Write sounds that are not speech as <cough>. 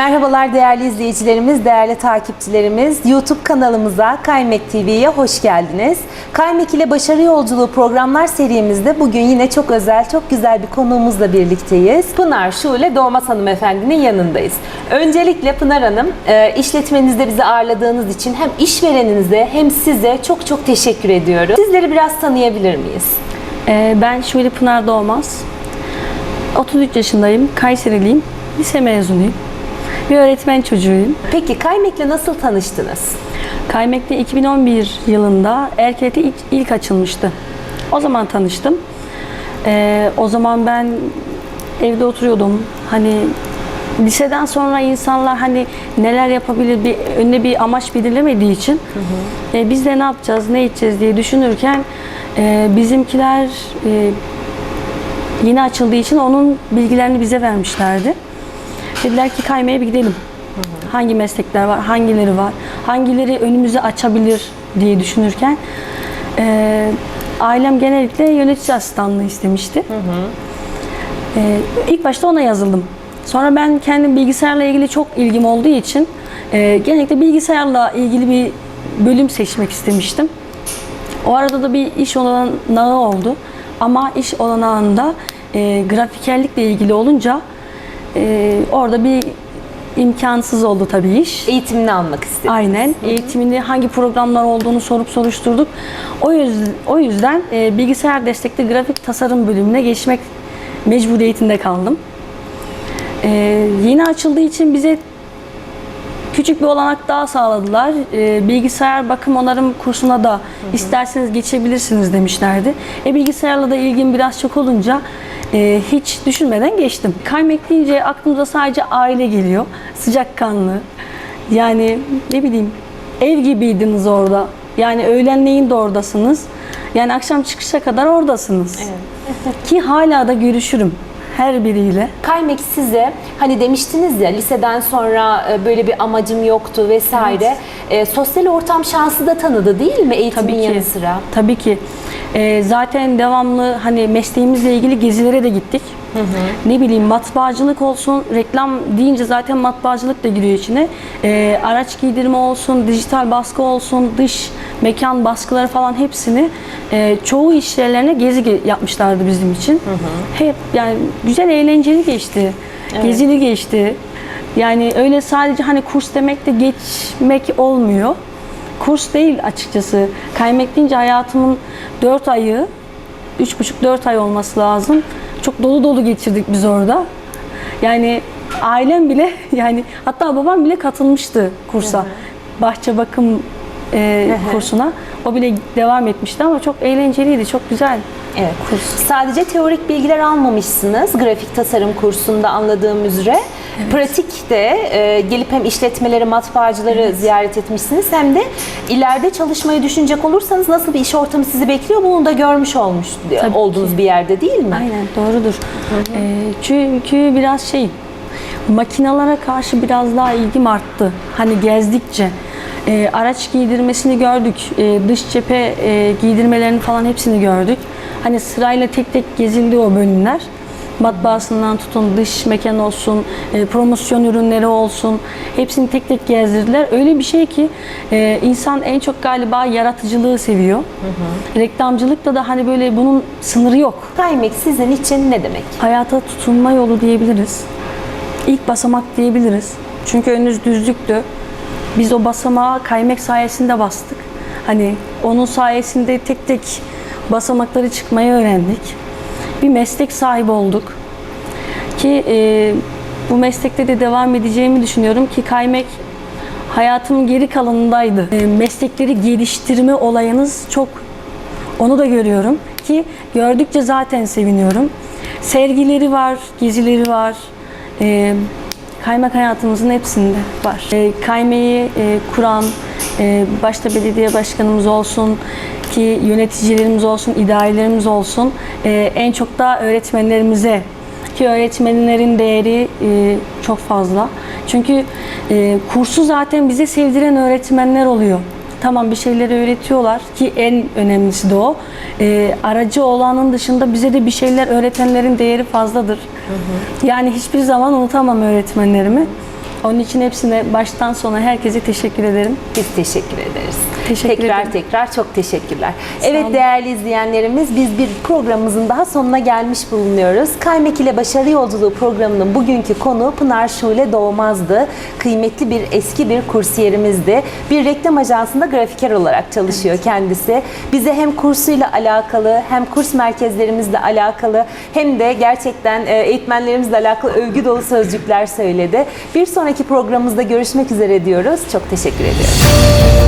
Merhabalar değerli izleyicilerimiz, değerli takipçilerimiz. YouTube kanalımıza Kaymek TV'ye hoş geldiniz. Kaymek ile Başarı Yolculuğu programlar serimizde bugün yine çok özel, çok güzel bir konuğumuzla birlikteyiz. Pınar Şule Doğmaz Hanımefendi'nin yanındayız. Öncelikle Pınar Hanım, e, işletmenizde bizi ağırladığınız için hem işvereninize hem size çok çok teşekkür ediyorum. Sizleri biraz tanıyabilir miyiz? Ee, Ben Şule Pınar Doğmaz. 33 yaşındayım, Kayseriliyim, lise mezunuyum. Bir öğretmen çocuğuyum. Peki Kaymek'le nasıl tanıştınız? Kaymek'te 2011 yılında Erkelet'e ilk, ilk açılmıştı. O zaman tanıştım. Ee, o zaman ben evde oturuyordum. Hani liseden sonra insanlar hani neler yapabilir bir önüne bir amaç belirlemediği için e, biz de ne yapacağız, ne edeceğiz diye düşünürken e, bizimkiler e, yeni açıldığı için onun bilgilerini bize vermişlerdi. Dediler ki kaymaya bir gidelim. Hangi meslekler var, hangileri var, hangileri önümüzü açabilir diye düşünürken e, ailem genellikle yönetici asistanlığı istemişti. E, ilk başta ona yazıldım. Sonra ben kendim bilgisayarla ilgili çok ilgim olduğu için e, genellikle bilgisayarla ilgili bir bölüm seçmek istemiştim. O arada da bir iş olanağı oldu. Ama iş olanağında e, grafikerlikle ilgili olunca e, orada bir imkansız oldu tabii iş. Eğitimini almak istedim. Aynen. Eğitimini hangi programlar olduğunu sorup soruşturduk. O yüzden, o yüzden e, bilgisayar destekli grafik tasarım bölümüne geçmek mecburiyetinde kaldım. E, yeni açıldığı için bize küçük bir olanak daha sağladılar. E, bilgisayar bakım onarım kursuna da isterseniz geçebilirsiniz demişlerdi. E, bilgisayarla da ilgim biraz çok olunca e, hiç düşünmeden geçtim. Kaymek deyince aklımıza sadece aile geliyor. Sıcakkanlı. Yani ne bileyim ev gibiydiniz orada. Yani öğlenleyin de oradasınız. Yani akşam çıkışa kadar oradasınız. Ki hala da görüşürüm her biriyle. Kaymek size hani demiştiniz ya liseden sonra e, böyle bir amacım yoktu vesaire. E, sosyal ortam şansı da tanıdı değil mi eğitimin Tabii ki. yanı sıra? Tabii ki. Ee, zaten devamlı hani mesleğimizle ilgili gezilere de gittik. Ne bileyim matbaacılık olsun, reklam deyince zaten matbaacılık da giriyor içine. Ee, araç giydirme olsun, dijital baskı olsun, dış mekan baskıları falan hepsini e, çoğu iş yerlerine gezi ge- yapmışlardı bizim için. Hep yani güzel eğlenceli geçti. Gezili geçti. Yani öyle sadece hani kurs demek de geçmek olmuyor kurs değil açıkçası. Kaymak deyince hayatımın 4 ayı, 3,5-4 ay olması lazım. Çok dolu dolu geçirdik biz orada. Yani ailem bile <laughs> yani hatta babam bile katılmıştı kursa. Bahçe bakım e, kursuna. O bile devam etmişti ama çok eğlenceliydi, çok güzel. Evet. Sadece teorik bilgiler almamışsınız grafik tasarım kursunda anladığım üzere. Pratikte e, gelip hem işletmeleri, matbaacıları ziyaret etmişsiniz hem de ileride çalışmayı düşünecek olursanız nasıl bir iş ortamı sizi bekliyor bunu da görmüş olmuş Tabii olduğunuz ki. bir yerde değil mi? Aynen doğrudur. Ee, çünkü biraz şey makinalara karşı biraz daha ilgim arttı. Hani gezdikçe Ee, araç giydirmesini gördük. Ee, dış cephe e, giydirmelerini falan hepsini gördük. Hani sırayla tek tek gezildi o bölümler. Matbaasından tutun dış mekan olsun, e, promosyon ürünleri olsun hepsini tek tek gezdirdiler. Öyle bir şey ki e, insan en çok galiba yaratıcılığı seviyor. Reklamcılıkta da hani böyle bunun sınırı yok Kaymek sizin için ne demek? hayata tutunma yolu diyebiliriz. İlk basamak diyebiliriz. Çünkü önünüz düzlüktü. Biz o basamağı kaymak sayesinde bastık. Hani onun sayesinde tek tek basamakları çıkmayı öğrendik. Bir meslek sahibi olduk. Ki e, bu meslekte de devam edeceğimi düşünüyorum ki kaymak hayatımın geri kalanındaydı. E, meslekleri geliştirme olayınız çok onu da görüyorum ki gördükçe zaten seviniyorum. Sergileri var, gezileri var. Ee, kaymak hayatımızın hepsinde var. Ee, kaymayı e, kuran, e, başta belediye başkanımız olsun ki yöneticilerimiz olsun, idarelerimiz olsun e, en çok da öğretmenlerimize ki öğretmenlerin değeri e, çok fazla. Çünkü e, kursu zaten bize sevdiren öğretmenler oluyor. Tamam bir şeyleri öğretiyorlar ki en önemlisi de o. E, aracı olanın dışında bize de bir şeyler öğretenlerin değeri fazladır. Yani hiçbir zaman unutamam öğretmenlerimi. Onun için hepsine baştan sona herkese teşekkür ederim. Biz teşekkür ederiz. Teşekkür tekrar ederim. tekrar çok teşekkürler. Sağ evet olun. değerli izleyenlerimiz biz bir programımızın daha sonuna gelmiş bulunuyoruz. Kaymek ile Başarı Yolculuğu programının bugünkü konu Pınar Şule Doğmaz'dı. Kıymetli bir eski bir kursiyerimizdi. Bir reklam ajansında grafiker olarak çalışıyor kendisi. Bize hem kursuyla alakalı hem kurs merkezlerimizle alakalı hem de gerçekten e, eğitmenlerimizle alakalı övgü dolu sözcükler söyledi. Bir sonraki programımızda görüşmek üzere diyoruz. Çok teşekkür ediyoruz.